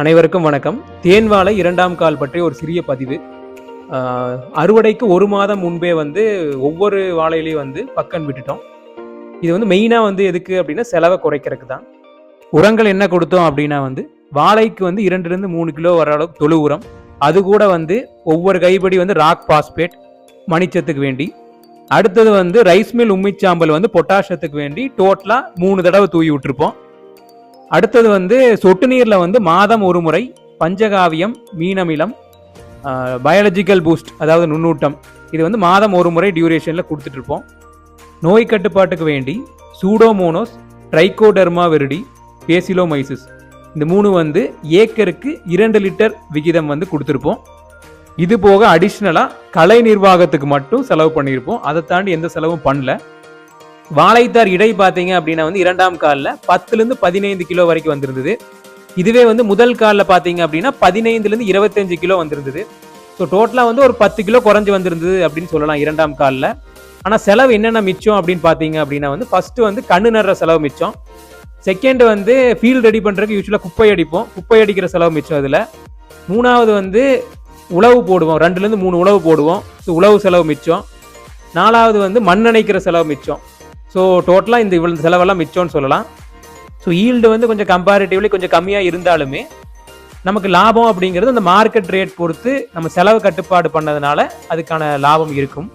அனைவருக்கும் வணக்கம். தேன்வாழை இரண்டாம் கால் பற்றிய ஒரு சிறிய பதிவு. அறுவடைக்கு ஒரு மாதம் முன்பே வந்து ஒவ்வொரு வாழையிலையும் வந்து பக்கன் விட்டுட்டோம். இது வந்து மெயினாக வந்து எதுக்கு அப்படின்னா செலவை குறைக்கிறதுக்கு தான். உரங்கள் என்ன கொடுத்தோம் அப்படின்னா வந்து வாழைக்கு வந்து இரண்டுலேருந்து மூணு கிலோ வர அளவுக்கு தொழு உரம். அது கூட வந்து ஒவ்வொரு கைப்படி வந்து ராக் பாஸ்பேட் மணிச்சத்துக்கு வேண்டி. அடுத்தது வந்து ரைஸ் மில் உம்மிச்சாம்பல் வந்து பொட்டாசியத்துக்கு வேண்டி டோட்டலாக மூணு தடவை தூவி விட்டுருப்போம். அடுத்தது வந்து சொட்டு நீரில் வந்து மாதம் ஒரு முறை பஞ்சகாவியம் மீனமிலம் பயாலஜிக்கல் பூஸ்ட் அதாவது நுண்ணூட்டம். இது வந்து மாதம் ஒரு முறை டியூரேஷனில் கொடுத்துட்ருப்போம் நோய் கட்டுப்பாட்டுக்கு வேண்டி சூடோமோனோஸ் ட்ரைகோடெர்மா வெரிடி பேசிலோமைசிஸ் இந்த மூணு வந்து ஏக்கருக்கு இரண்டு லிட்டர் விகிதம் வந்து கொடுத்துருப்போம். இது போக அடிஷ்னலாக கலை நிர்வாகத்துக்கு மட்டும் செலவு பண்ணியிருப்போம். அதை தாண்டி எந்த செலவும் பண்ணல. வாழைத்தார் இடை பார்த்தீங்க அப்படின்னா வந்து இரண்டாம் காலில் பத்துலேருந்து பதினைந்து கிலோ வரைக்கும் வந்திருந்தது. இதுவே வந்து முதல் காலில் பார்த்தீங்க அப்படின்னா பதினைந்துலேருந்து இருபத்தஞ்சு கிலோ வந்திருந்தது. ஸோ டோட்டலாக வந்து ஒரு பத்து கிலோ குறைஞ்சி வந்திருந்தது அப்படின்னு சொல்லலாம் இரண்டாம் காலில். ஆனால் செலவு என்னென்ன மிச்சம் அப்படின்னு பார்த்தீங்க அப்படின்னா வந்து ஃபஸ்ட்டு வந்து கண்ணு நடுற செலவு மிச்சம். செகண்ட் வந்து ஃபீல்டு ரெடி பண்ணுறதுக்கு யூஸ்வலாக குப்பை அடிப்போம். குப்பை அடிக்கிற செலவு மிச்சம் அதில். மூணாவது வந்து உழவு போடுவோம். ரெண்டுலேருந்து மூணு உழவு போடுவோம். ஸோ உழவு செலவு மிச்சம். நாலாவது வந்து மண் அணைக்கிற செலவு மிச்சம். ஸோ டோட்டலாக இந்த இவ்வளவு செலவெல்லாம் மிச்சம்னு சொல்லலாம். ஸோ ஈல்டு வந்து கொஞ்சம் கம்பேரிட்டிவ்லி கொஞ்சம் கம்மியாக இருந்தாலுமே நமக்கு லாபம் அப்படிங்கிறது அந்த மார்க்கெட் ரேட் பொறுத்து நம்ம செலவு கட்டுப்பாடு பண்ணதுனால அதுக்கான லாபம் இருக்கும்.